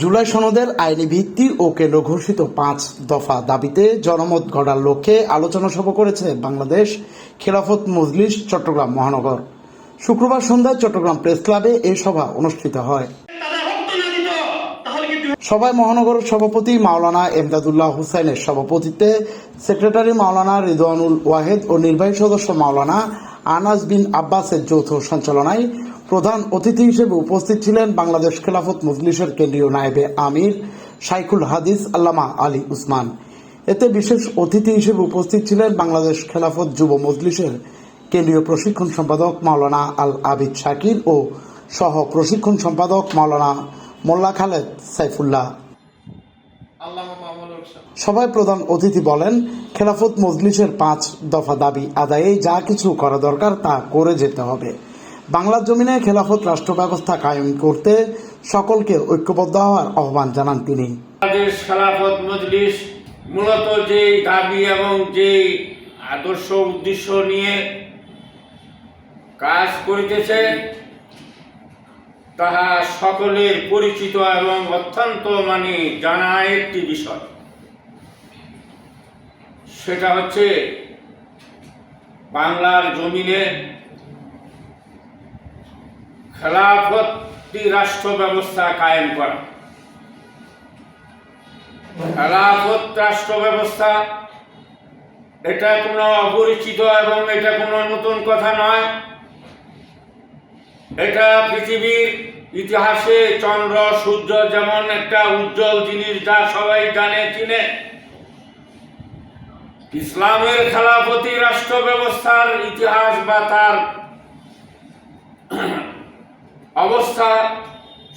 জুলাই সনদের আইনি ভিত্তি ও কেন্দ্র ঘোষিত পাঁচ দফা দাবিতে জনমত গড়ার লক্ষ্যে আলোচনা সভা করেছে বাংলাদেশ খেলাফত মজলিস চট্টগ্রাম মহানগর। শুক্রবার সন্ধ্যায় চট্টগ্রাম প্রেস ক্লাবে এই সভা অনুষ্ঠিত হয়। সভায় মহানগর সভাপতি মাওলানা এমদাদুল্লাহ হুসাইনের সভাপতিত্বে সেক্রেটারি মাওলানা রিদওয়ানুল ওয়াহেদ ও নির্বাহী সদস্য মাওলানা আনাস বিন আব্বাসের যৌথ সঞ্চালনায় প্রধান অতিথি হিসেবে উপস্থিত ছিলেন বাংলাদেশ খেলাফত মজলিসের কেন্দ্রীয় নায়েবে আমির শাইখুল হাদিস আল্লামা আলী উসমান। এতে বিশেষ অতিথি হিসেবে উপস্থিত ছিলেন বাংলাদেশ খেলাফত যুব মজলিসের কেন্দ্রীয় প্রশিক্ষণ সম্পাদক মাওলানা আল আবিদ শাকির ও সহ প্রশিক্ষণ সম্পাদক মাওলানা মোল্লা খালেদ সাইফুল্লাহ। সভায় প্রধান অতিথি বলেন খেলাফত মজলিসের পাঁচ দফা দাবি আদায়ে যা কিছু করা দরকার তা করে যেতে হবে। বাংলার জমিনে খেলাফত রাষ্ট্র ব্যবস্থা কায়েম করতে সকলকে ঐক্যবদ্ধ হওয়ার আহ্বান জানান তিনি। বাংলাদেশ খেলাফত মজলিস মূলত যে দাবি এবং যে আদর্শ উদ্দেশ্য নিয়ে কাজ করিতেছে, তাহা সকলের পরিচিত এবং অত্যন্ত মানে জানা একটি বিষয়। সেটা হচ্ছে বাংলার জমিনে খেলাফতি রাষ্ট্র ব্যবস্থা কায়েম করা। খেলাফত রাষ্ট্র ব্যবস্থা, এটা কোনো অপরিচিত এবং এটা কোনো নতুন কথা নয়। এটা পৃথিবীর ইতিহাসে চন্দ্র, সূর্য যেমন একটা উজ্জ্বল জিনিস যা সবাই জানে, চিনে। ইসলামের খেলাফতি রাষ্ট্র ব্যবস্থার ইতিহাস বা তার অবস্থা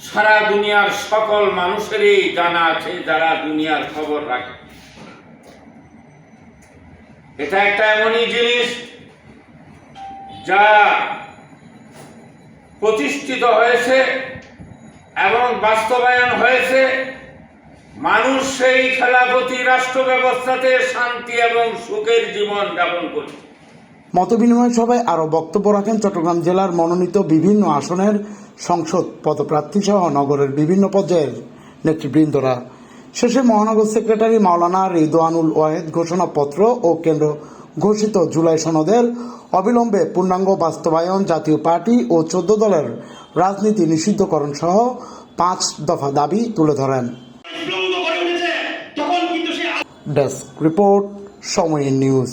সারা দুনিয়ার সকল মানুষেরই জানা আছে, যারা দুনিয়ার খবর রাখে। এটা একটা এমনই জিনিস যা প্রতিষ্ঠিত হয়েছে এবং বাস্তবায়ন হয়েছে। মানুষ সেই খেলাপতি রাষ্ট্র ব্যবস্থাতে শান্তি এবং সুখের জীবন যাপন করছে। মতবিনিময় সভায় আরও বক্তব্য রাখেন চট্টগ্রাম জেলার মনোনীত বিভিন্ন আসনের সংসদ পদপ্রার্থী সহ নগরের বিভিন্ন পর্যায়ের নেতৃবৃন্দরা। শেষে মহানগর সেক্রেটারি মাওলানা রিদওয়ানুল ওয়াহেদ ঘোষণাপত্র ও কেন্দ্র ঘোষিত জুলাই সনদের অবিলম্বে পূর্ণাঙ্গ বাস্তবায়ন জাতীয় পার্টি ও চোদ্দ দলের রাজনীতি নিষিদ্ধকরণ সহ পাঁচ দফা দাবি তুলে ধরেন। Desk report Somoy news.